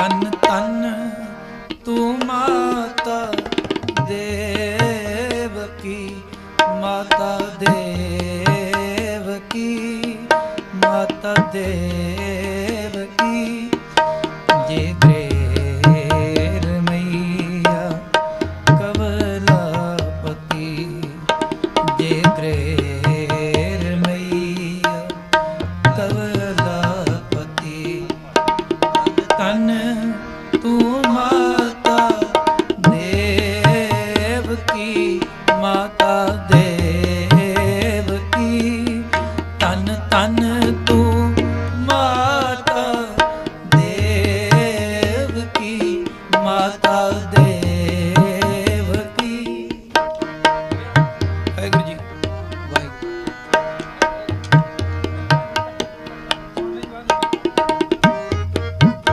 ਤਨ ਤਨ ਤੂੰ ਮਾਤਾ ਦੇਵ ਕੀ ਮਾਤਾ ਦੇਵਕੀ ਮਾਤਾ ਦੇਵਕੀ ਤਨ ਤੂੰ ਮਾਤਾ, ਦੇਵ ਕੀ ਮਾਤਾ, ਦੇਵ ਕੀ? ਤਨ ਤਨ ਤੂੰ ਮਾਤਾ, ਦੇਵ ਕੀ ਮਾਤਾ, ਦੇਵ